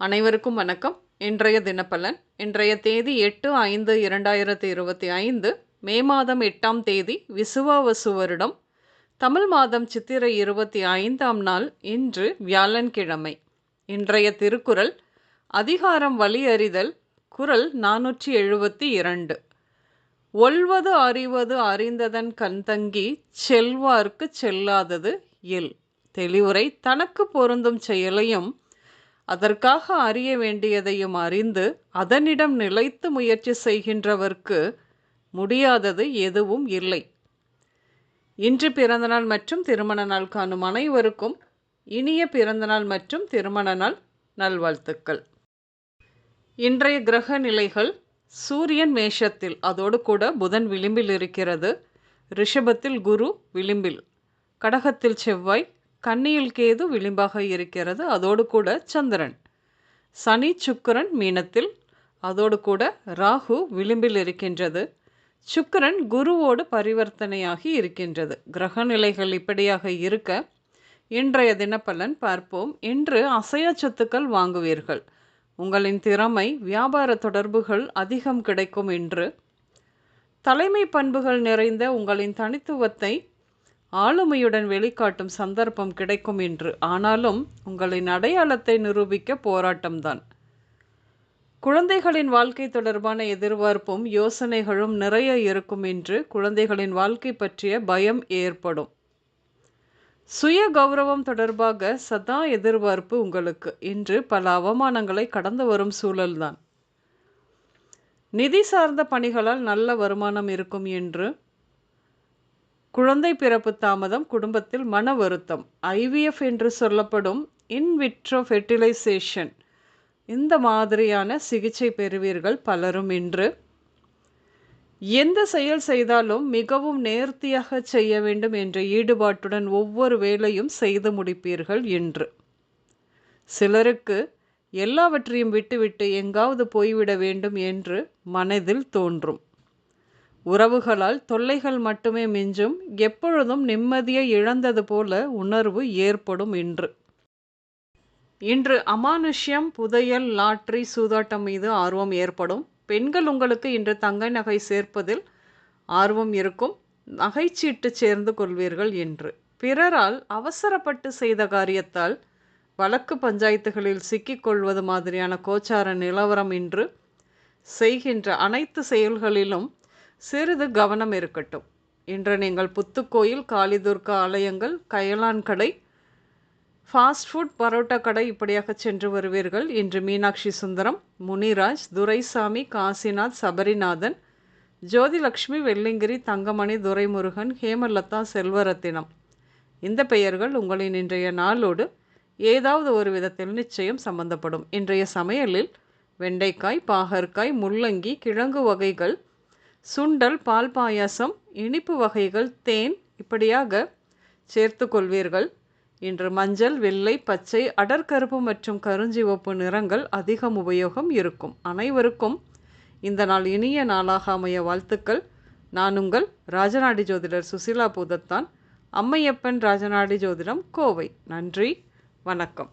அனைவருக்கும் வணக்கம். இன்றைய தினப்பலன் இன்றைய தேதி எட்டு ஐந்து இரண்டாயிரத்தி இருபத்தி ஐந்து மே மாதம் எட்டாம் தேதி விசுவாவசு வருடம். தமிழ் மாதம் சித்திரை இருபத்தி ஐந்தாம் நாள் இன்று வியாழன்கிழமை. இன்றைய திருக்குறள் அதிகாரம் வழியறிதல் அறிதல் குறள் நானூற்றி எழுபத்தி இரண்டு. ஒல்வது அறிவது அறிந்ததன் கண்தங்கி செல்வார்க்கு செல்லாதது இல். தெளிவுரை தனக்கு பொருந்தும் செயலையும் அதற்காக அறிய வேண்டியதையும் அறிந்து அதனிடம் நிலைத்து முயற்சி செய்கின்றவர்க்கு முடியாதது எதுவும் இல்லை. இன்று பிறந்தநாள் மற்றும் திருமண நாள் காணும் அனைவருக்கும் இனிய பிறந்தநாள் மற்றும் திருமண நாள் நல்வாழ்த்துக்கள். இன்றைய கிரக நிலைகள் சூரியன் மேஷத்தில் அதோடு கூட புதன் விளிம்பில் இருக்கிறது. ரிஷபத்தில் குரு விளிம்பில் கடகத்தில் செவ்வாய் கன்னியில் கேது விளிம்பாக இருக்கிறது அதோடு கூட சந்திரன். சனி சுக்கிரன் மீனத்தில் அதோடு கூட ராகு விளிம்பில் இருக்கின்றது. சுக்கிரன் குருவோடு பரிவர்த்தனையாகி இருக்கின்றது. கிரக நிலைகள் இப்படியாக இருக்க இன்றைய தினப்பலன் பார்ப்போம். இன்று அசைய சொத்துக்கள் வாங்குவீர்கள். உங்களின் திறமை வியாபார தொடர்புகள் அதிகம் கிடைக்கும் என்று தலைமை பண்புகள் நிறைந்த உங்களின் தனித்துவத்தை ஆளுமையுடன் வெளிக்காட்டும் சந்தர்ப்பம் கிடைக்கும் என்று. ஆனாலும் உங்களின் அடையாளத்தை நிரூபிக்க போராட்டம்தான். குழந்தைகளின் வாழ்க்கை தொடர்பான எதிர்பார்ப்பும் யோசனைகளும் நிறைய இருக்கும் என்று குழந்தைகளின் வாழ்க்கை பற்றிய பயம் ஏற்படும். சுய கௌரவம் தொடர்பாக சதா எதிர்பார்ப்பு உங்களுக்கு. இன்று பல அவமானங்களை கடந்து வரும் சூழல்தான். நிதி சார்ந்த பணிகளால் நல்ல வருமானம் இருக்கும் என்று குழந்தை பிறப்பு தாமதம் குடும்பத்தில் மன வருத்தம் ஐவிஎஃப் என்று சொல்லப்படும் இன்விட்ரோ ஃபெர்டிலைசேஷன் இந்த மாதிரியான சிகிச்சை பெறுவீர்கள் பலரும் இன்று. எந்த செயல் செய்தாலும் மிகவும் நேர்த்தியாக செய்ய வேண்டும் என்ற ஈடுபாட்டுடன் ஒவ்வொரு வேலையும் செய்து முடிப்பீர்கள் என்று சிலருக்கு எல்லாவற்றையும் விட்டுவிட்டு எங்காவது போய்விட வேண்டும் என்று மனதில் தோன்றும். உறவுகளால் தொல்லைகள் மட்டுமே மிஞ்சும் எப்பொழுதும் நிம்மதியை இழந்தது போல உணர்வு ஏற்படும் இன்று. இன்று அமானுஷ்யம் புதையல் லாட்ரி சூதாட்டம் மீது ஆர்வம் ஏற்படும். பெண்கள் உங்களுக்கு இன்று தங்க நகை சேர்ப்பதில் ஆர்வம் இருக்கும். நகைச்சீட்டு சேர்ந்து கொள்வீர்கள் என்று பிறரால் அவசரப்பட்டு செய்த காரியத்தால் வழக்கு பஞ்சாயத்துகளில் சிக்கிக்கொள்வது மாதிரியான கோச்சார நிலவரம் இன்று. செய்கின்ற அனைத்து செயல்களிலும் சிறிது கவனம் இருக்கட்டும். இன்று நீங்கள் புத்துக்கோயில் காளிதுர்கா ஆலயங்கள் கயலான் கடை ஃபாஸ்ட் ஃபுட் பரோட்டா கடை இப்படியாக சென்று வருவீர்கள். இன்று மீனாட்சி சுந்தரம் முனிராஜ் துரைசாமி காசிநாத் சபரிநாதன் ஜோதிலக்ஷ்மி வெள்ளிங்கிரி தங்கமணி துரைமுருகன் ஹேமலதா செல்வரத்தினம். இந்த பெயர்கள் உங்களின் இன்றைய நாளோடு ஏதாவது ஒரு விதத்தில் நிச்சயம் சம்பந்தப்படும். இன்றைய சமையலில் வெண்டைக்காய் பாகற்காய் முள்ளங்கி கிழங்கு வகைகள் சுண்டல் பால் பாயாசம் இனிப்பு வகைகள் தேன் இப்படியாக சேர்த்து கொள்வீர்கள். இன்று மஞ்சள் வெள்ளை பச்சை அடர்கருப்பு மற்றும் கருஞ்சிவப்பு நிறங்கள் அதிகம் உபயோகம் இருக்கும். அனைவருக்கும் இந்த நாள் இனிய நாளாக அமைய வாழ்த்துக்கள். நான் உங்கள் ராஜநாடி ஜோதிடர் சுசிலா பூதத்தான். அம்மையப்பன் ராஜநாடி ஜோதிடம் கோவை. நன்றி. வணக்கம்.